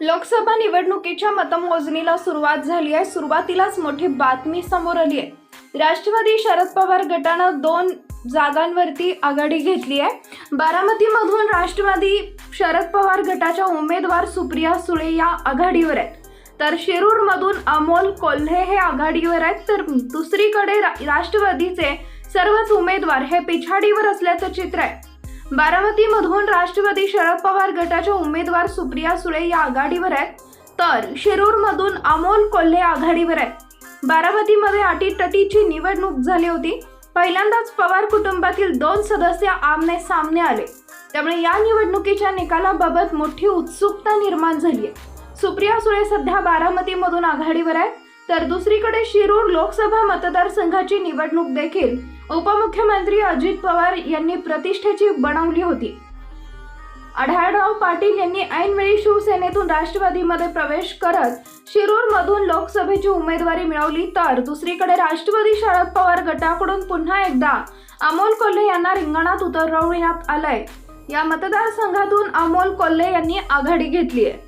लोकसभा निवडणुकीच्या मतमोजणीला सुरुवात झाली आहे. सुरुवातीलाच मोठी बातमी समोर आली आहे. राष्ट्रवादी शरद पवार गटानं दोन जागांवरती आघाडी घेतली आहे. बारामतीमधून राष्ट्रवादी शरद पवार गटाच्या उमेदवार सुप्रिया सुळे या आघाडीवर आहेत. तर शिरूरमधून अमोल कोल्हे हे आघाडीवर आहेत. तर दुसरीकडे रा- राष्ट्रवादीचे सर्वच उमेदवार हे पिछाडीवर असल्याचं चित्र आहे. बारामतीमधून राष्ट्रवादी शरद पवार गटाच्या उमेदवार सुप्रिया सुळे या आघाडीवर आहेत. तर शिरूरमधून अमोल कोल्हे आघाडीवर आहेत. बारामतीमध्ये अटीतटीची निवडणूक झाली होती. पहिल्यांदाच पवार कुटुंबातील दोन सदस्य आमने सामने आले. त्यामुळे या निवडणुकीच्या निकालाबाबत मोठी उत्सुकता निर्माण झाली आहे सुप्रिया सुळे सध्या बारामतीमधून आघाडीवर आहे तर दुसरीकडे शिरूर लोकसभा मतदारसंघाची निवडणूक देखील उपमुख्यमंत्री अजित पवार यांनी प्रतिष्ठेची बनवली होती. आढळराव पाटील यांनी ऐनवेळी शिवसेनेतून राष्ट्रवादीमध्ये प्रवेश करत शिरूरमधून लोकसभेची उमेदवारी मिळवली तर दुसरीकडे राष्ट्रवादी शरद पवार गटाकडून पुन्हा एकदा अमोल कोल्हे यांना रिंगणात उतरवण्यात आलंय. या मतदारसंघातून अमोल कोल्हे यांनी आघाडी घेतली आहे